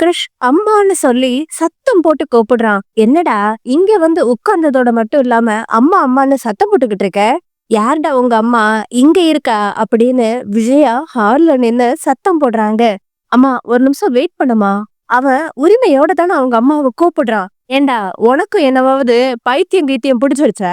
கிருஷ் அம்மான்னு சொல்லி சத்தம் போட்டு கூப்பிடுறான். என்னடா இங்க வந்து உட்கார்ந்ததோட மட்டும் இல்லாம அம்மா அம்மான்னு சத்தம் போட்டுக்கிட்டு இருக்க? யார்டா உங்க அம்மா? இங்க இருக்கா? அப்படின்னு விஜயா ஹால்ல நின்னு சத்தம் போடுறாங்க. அம்மா ஒரு நிமிஷம் வெயிட் பண்ணுமா அவன் உரிமையோட தானே அவங்க அம்மாவை கூப்பிடுறான். ஏண்டா உனக்கும் என்னவாவது பைத்தியம் கீத்தியம் பிடிச்சிருச்சா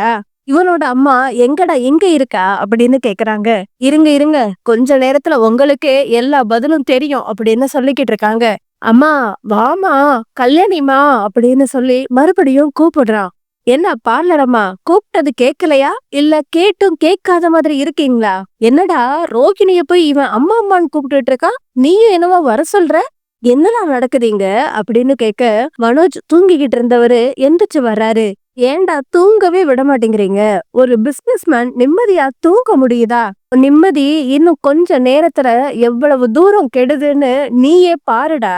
இவனோட அம்மா எங்கடா எங்க இருக்கா? அப்படின்னு கேக்குறாங்க. இருங்க இருங்க கொஞ்ச நேரத்துல உங்களுக்கு எல்லா பதிலும் தெரியும் அப்படின்னு சொல்லிக்கிட்டு இருக்காங்க. அம்மா வாமா கல்யாணிமா அப்படின்னு சொல்லி மறுபடியும் கூப்பிடுறான். என்ன பார்லரம்மா கூப்பிட்டது கேட்கலையா? இல்ல கேட்டும் கேட்காத மாதிரி இருக்கீங்களா? என்னடா ரோகிணிய போய் இவன் அம்மா அம்மான்னு கூப்பிட்டுட்டு இருக்கான்? நீயும் என்னவோ வர சொல்ற? என்னடா நடக்குதுங்க அப்படின்னு கேட்க மனோஜ் தூங்கிக்கிட்டு இருந்தவரு எந்திரிச்சு வர்றாரு. ஏன்டா தூங்கவே விட மாட்டேங்கிறீங்க? ஒரு பிசினஸ் மேன் நிம்மதியா தூங்க முடியுதா? நிம்மதி இன்னும் கொஞ்ச நேரத்துல எவ்வளவு தூரம் கெடுதுன்னு நீயே பாருடா.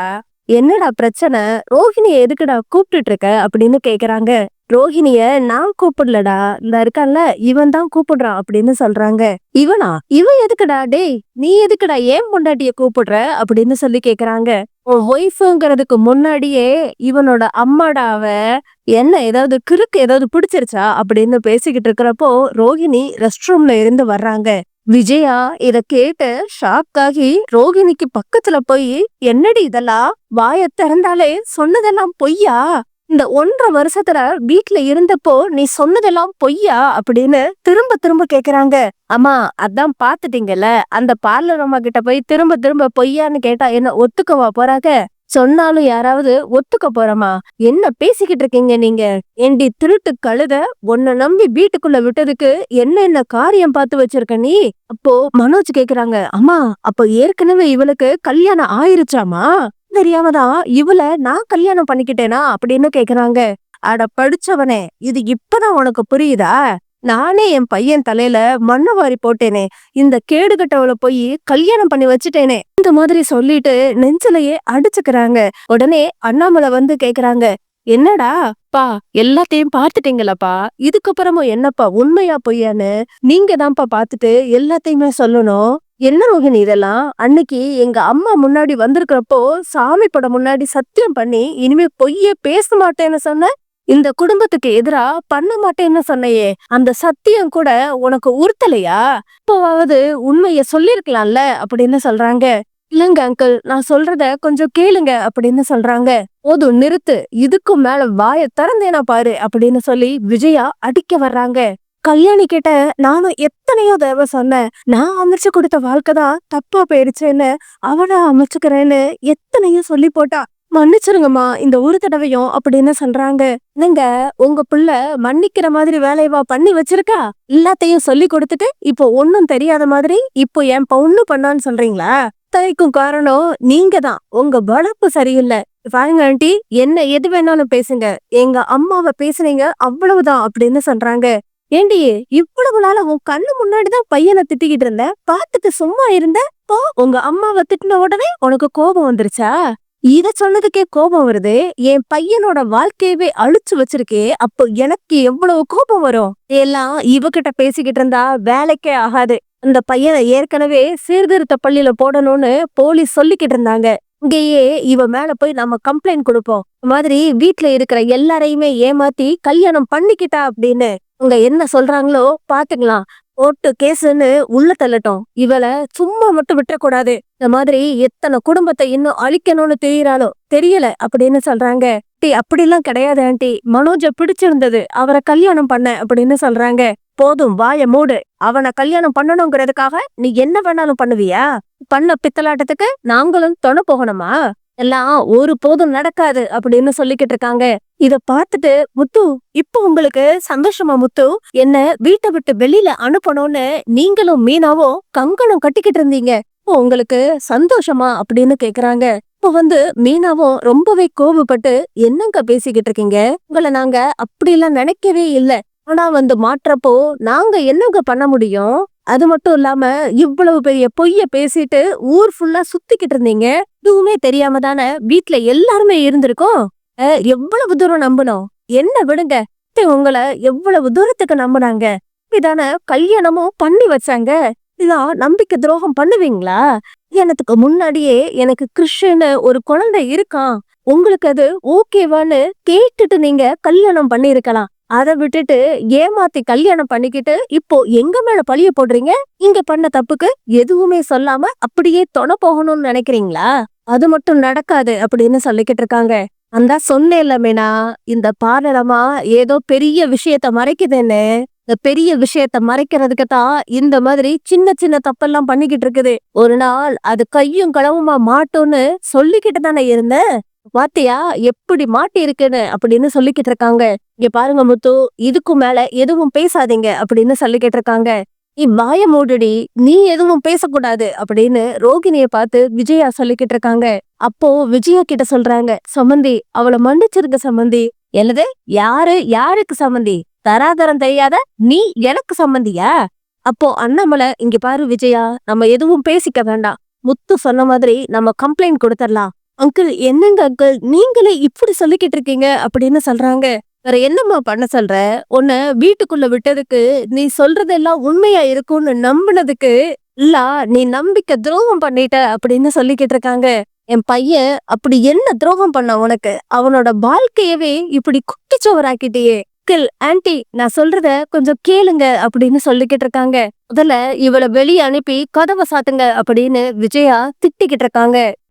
என்னடா பிரச்சனை? ரோஹிணிய எதுக்குடா கூப்பிட்டுட்டு இருக்க அப்படின்னு கேக்குறாங்க. ரோஹிணிய நான் கூப்பிடலடா. இந்த இருக்கான்ல இவன் தான் கூப்பிடுறான் அப்படின்னு சொல்றாங்க. இவனா? இவன் எதுக்குடா? டேய் நீ எதுக்குடா ஏன் பொண்டாட்டிய கூப்பிடுற? அப்படின்னு சொல்லி கேக்குறாங்க. உன் ஒய்ஃபுங்கிறதுக்கு முன்னாடியே இவனோட அம்மாடாவ என்ன ஏதாவது கிறுக்கு ஏதாவது பிடிச்சிருச்சா? அப்படின்னு பேசிக்கிட்டு இருக்கிறப்போ ரோஹிணி ரெஸ்ட் ரூம்ல இருந்து வர்றாங்க. விஜயா இத கேட்டு ஷாக் ஆகி ரோகிணிக்கு பக்கத்துல போய் என்னடி இதெல்லாம் வாய திறந்தாலே சொன்னதெல்லாம் பொய்யா? இந்த ஒன்றரை வருஷத்துல வீட்ல இருந்தப்போ நீ சொன்னதெல்லாம் பொய்யா? அப்படின்னு திரும்ப திரும்ப கேக்குறாங்க. அம்மா அதான் பாத்துட்டீங்கல்ல அந்த பார்லர் அம்மா கிட்ட போய் திரும்ப திரும்ப பொய்யான்னு கேட்டா என்ன ஒத்துக்கவா போறாங்க சொன்னாலும் யாராவது ஒத்துக்க போறமா? என்ன பேசிக்கிட்டு இருக்கீங்க நீங்க? என்டி திருட்டு கழுத உன்னை நம்பி வீட்டுக்குள்ள விட்டதுக்கு என்ன என்ன காரியம் பார்த்து வச்சிருக்க நீ? அப்போ மனோஜ் கேக்குறாங்க அம்மா அப்போ ஏற்கனவே இவளுக்கு கல்யாணம் ஆயிருச்சாமா தெரியாமதான் இவள நான் கல்யாணம் பண்ணிக்கிட்டேனா? அப்படின்னு கேக்குறாங்க. அட படிச்சவனே இது இப்பதான் உனக்கு புரியுதா? நானே என் பையன் தலையில மண்ணு வாரி போட்டேனே. இந்த கேடுகட்டவளை போய் கல்யாணம் பண்ணி வச்சுட்டேனே. இந்த மாதிரி சொல்லிட்டு நெஞ்சிலேயே அடிச்சுக்கிறாங்க. உடனே அண்ணாமலை வந்து கேக்குறாங்க என்னடா பா எல்லாத்தையும் பார்த்துட்டீங்களப்பா? இதுக்கப்புறமும் என்னப்பா உண்மையா பொய்யான்னு? நீங்க தான்ப்பா பார்த்துட்டு எல்லாத்தையுமே சொல்லணும். என்ன ரோஹிணி இதெல்லாம்? அன்னைக்கு எங்க அம்மா முன்னாடி வந்திருக்கிறப்போ சாமி படம் முன்னாடி சத்தியம் பண்ணி இனிமே பொய்யே பேச மாட்டேன்னு சொன்ன? இந்த குடும்பத்துக்கு எதிரா பண்ண மாட்டேன்னு சொன்னையே. அந்த சத்தியம் கூட உனக்கு உறுத்தலையா? இப்போவாவது உண்மைய சொல்லிருக்கலாம்ல அப்படின்னு சொல்றாங்க. இல்லங்க அங்கிள் நான் சொல்றத கொஞ்சம் கேளுங்க அப்படின்னு சொல்றாங்க. போதும் நிறுத்து இதுக்கும் மேல வாய திறந்தேனா பாரு அப்படின்னு சொல்லி விஜயா அடிக்க வர்றாங்க. கல்யாணி கிட்ட நானும் எத்தனையோ தடவை சொன்னேன் நான் அமைச்சு கொடுத்த வாழ்க்கை தான் தப்பா போயிடுச்சேன்னு அவனை அமைச்சுக்கிறேன்னு எத்தனையோ சொல்லி போட்டா. மன்னிச்சிருங்கம்மா இந்த ஒரு தடவையும் அப்படின்னு சொல்றாங்க? நீங்க உங்க புள்ள மன்னிக்கிற மாதிரி வேலையவா பண்ணி வச்சிருக்கா? எல்லாத்தையும் சொல்லி கொடுத்துட்டு இப்போ ஒன்னும் தெரியாத மாதிரி இப்போ என் பொண்ணு பண்ணான்னு சொல்றீங்களா? தயக்கும் காரணம் நீங்க தான் உங்க வளர்ப்பு சரியில்லை. வாங்க ஆண்டி என்ன எது வேணாலும் பேசுங்க. எங்க அம்மாவை பேசுனீங்க அவ்வளவுதான் அப்படின்னு சொல்றாங்க. ஏண்டி இவ்வளவு நாள உன் கண்ணு முன்னாடிதான் பையனை திட்டிக்கிட்டு இருந்த? பார்த்துட்டு சும்மா இருந்த? போ உங்க அம்மாவை திட்டின உடனே உனக்கு கோபம் வந்துருச்சா? இத சொன்னதுக்கே கோபம் வருது. என் பையனோட வாழ்க்கையவே அழிச்சு வச்சிருக்கே. அப்போ எனக்கு எவ்வளவு கோபம் வரும்? எல்லாம் இவகிட்ட பேசிக்கிட்டு இருந்தா வேலைக்கே ஆகாது. அந்த பையனை ஏற்கனவே சீர்திருத்த பள்ளியில போடணும்னு போலீஸ் சொல்லிக்கிட்டு இருந்தாங்க. இங்கேயே இவ மேல போய் நம்ம கம்ப்ளைண்ட் கொடுப்போம். மாதிரி வீட்டுல இருக்கிற எல்லாரையுமே ஏமாத்தி கல்யாணம் பண்ணிக்கிட்டா அப்படின்னு. உங்க என்ன சொல்றாங்களோ பாத்துக்கலாம். ஓட்டு கேஸ்ன்னு உள்ள தள்ளட்டும். இவளை சும்மா மட்டும் விட்டுறக்கூடாது. இந்த மாதிரி எத்தனை குடும்பத்தை இன்னும் அழிக்கணும்னு தெரியறாளோ? தெரியல அப்படின்னு சொல்றாங்க. டி அப்படிலாம் கிடையாது ஆண்டி. மனோஜ பிடிச்சிருந்தது. அவரை கல்யாணம் பண்ண அப்படின்னு சொல்றாங்க. போதும் வாய மூடு. அவனை கல்யாணம் பண்ணணுங்கிறதுக்காக நீ என்ன வேணாலும் பண்ணுவியா? பண்ண பித்தலாட்டத்துக்கு நாங்களும் தொண போகணுமா? எல்லாம் ஒரு போதும் நடக்காது அப்படின்னு சொல்லிக்கிட்டு இருக்காங்க. இத பார்த்துட்டு முத்து இப்போ உங்களுக்கு சந்தோஷமா முத்து? என்ன வீட்டை விட்டு வெளியில அனுப்பணும்னு நீங்களும் மீனாவும் கங்கணம் கட்டிக்கிட்டு இருந்தீங்க. இப்போ உங்களுக்கு சந்தோஷமா? அப்படின்னு கேக்குறாங்க. இப்போ வந்து மீனாவும் ரொம்பவே கோபப்பட்டு என்னங்க பேசிக்கிட்டு இருக்கீங்க? உங்களை நாங்க அப்படிலாம் நினைக்கவே இல்ல. ஆனா வந்து மாற்றப்போ நாங்க என்னங்க பண்ண முடியும்? அது மட்டும் இல்லாம இவ்வளவு பெரிய பொய்ய பேசிட்டு ஊர் ஃபுல்லா சுத்திக்கிட்டு இருந்தீங்க. எதுவுமே தெரியாம தானே வீட்ல எல்லாருமே இருந்திருக்கோம். எவ்வளவு தூரம் நம்பணும்? என்ன விடுங்க? உங்களை எவ்வளவு தூரத்துக்கு நம்புனாங்க? இதான கல்யாணமும் பண்ணி வச்சாங்க. இதான் நம்பிக்கை துரோகம் பண்ணுவீங்களா? எனக்கு முன்னாடியே எனக்கு கிருஷ்ணன்னு ஒரு குழந்தை இருக்கான். உங்களுக்கு அது ஓகேவான்னு கேட்டுட்டு நீங்க கல்யாணம் பண்ணிருக்கலாம் அதை விட்டுட்டு ஏமாத்தி கல்யாணம் பண்ணிக்கிட்டு இப்போ எங்க மேல பழிய போடுறீங்க? இங்க பண்ண தப்புக்கு எதுவுமே சொல்லாம அப்படியே தொண போகணும்னு நினைக்கிறீங்களா? அது மட்டும் நடக்காது அப்படின்னு சொல்லிக்கிட்டு இருக்காங்க. அந்த சொன்னேன்ல மீனா இந்த பாடலமா ஏதோ பெரிய விஷயத்த மறைக்குதுன்னு. இந்த பெரிய விஷயத்த மறைக்கிறதுக்கு தான் இந்த மாதிரி சின்ன சின்ன தப்பெல்லாம் பண்ணிக்கிட்டு இருக்குது ஒரு நாள் அது கையும் களவுமா மாட்டோம்னு சொல்லிக்கிட்டு தானே இருந்தேன் பாத்தியா எப்படி மாட்டி இருக்குன்னு அப்படின்னு சொல்லிக்கிட்டு இருக்காங்க இங்க பாருங்க முத்து இதுக்கு மேல எதுவும் பேசாதீங்க அப்படின்னு சொல்லிக்கிட்டு இருக்காங்க வாய மூடுடி நீ எதுவும் பேசக்கூடாது அப்படின்னு ரோகிணிய பார்த்து விஜயா சொல்லிக்கிட்டு இருக்காங்க. அப்போ விஜயா கிட்ட சொல்றாங்க சமந்தி அவளை மன்னிச்சிருக்க சம்மந்தி என்னது? யாரு? யாருக்கு சம்மந்தி தராதரம் தெரியாத நீ எனக்கு சம்மந்தியா அப்போ அண்ணாமலை இங்க பாரு விஜயா நம்ம எதுவும் பேசிக்க வேண்டாம். முத்து சொன்ன மாதிரி நம்ம கம்ப்ளைண்ட் கொடுத்துடலாம் அங்கிள் என்னங்க அங்கிள் நீங்களே இப்படி சொல்லிக்கிட்டு இருக்கீங்க? அப்படின்னு சொல்றாங்க. வேற என்னம்மா பண்ண சொல்ற? உன்னை வீட்டுக்குள்ள விட்டதுக்கு நீ சொல்றதெல்லாம் உண்மையா இருக்கும்னு நம்பினதுக்கு இல்ல நீ நம்பிக்கை துரோகம் பண்ணிட்ட அப்படின்னு சொல்லிக்கிட்டு இருக்காங்க. என் பையன் அப்படி என்ன துரோகம் பண்ண உனக்கு? அவனோட வாழ்க்கையவே இப்படி குட்டிச்சோவராக்கிட்டேயே அங்கிள் ஆன்டி நான் சொல்றத கொஞ்சம் கேளுங்க அப்படின்னு சொல்லிக்கிட்டு இருக்காங்க. முதல்ல இவளை வெளியே அனுப்பி கதவை சாத்துங்க அப்படின்னு விஜயா திட்டிக்கிட்டு இருக்காங்க.